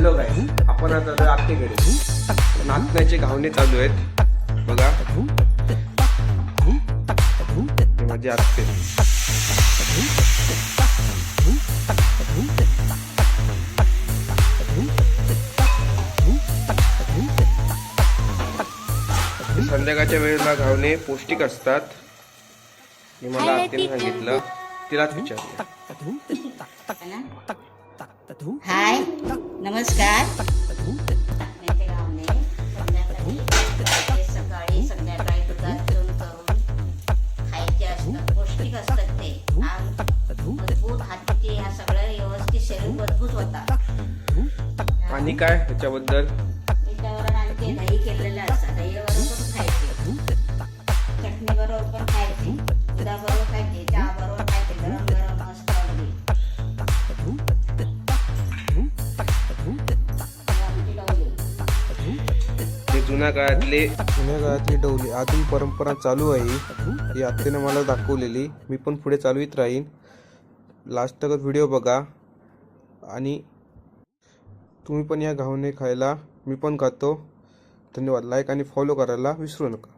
Hello काय आपण आता आलोय आत्तेकडे नाचण्याचे घावणे चालू आहेत. बघा. हे माझे आत्ते संध्याकाळच्या वेळेला घावणे पौष्टिक असतात. हे मला आत्तेने सांगितलं. तिलाच विचारलं हाय नमस्कार सकाळी संध्याकाळी दुधात घेऊन करून खायचे असतात पौष्टिक असतात ते मजबूत हातीचे ह्या सगळं व्यवस्थित शरीर मजबूत होतात आणि काय ह्याच्याबद्दल त्याच्यावर आणखी दही केलेलं असतं दहीबरोबर पण खायचे चटणी बरोबर पण खायचे दुधाबरोबर जुन्या काळातले जुन्या काळातली डवली अजून परंपरा चालू आहे. ही आत्तेने मला दाखवलेली. मी पण पुढे चालवीत राहीन. लास्ट तक व्हिडिओ बघा. आणि तुम्ही पण या घावणे खायला. मी पण खातो. धन्यवाद. लाईक आणि फॉलो करायला विसरू नका.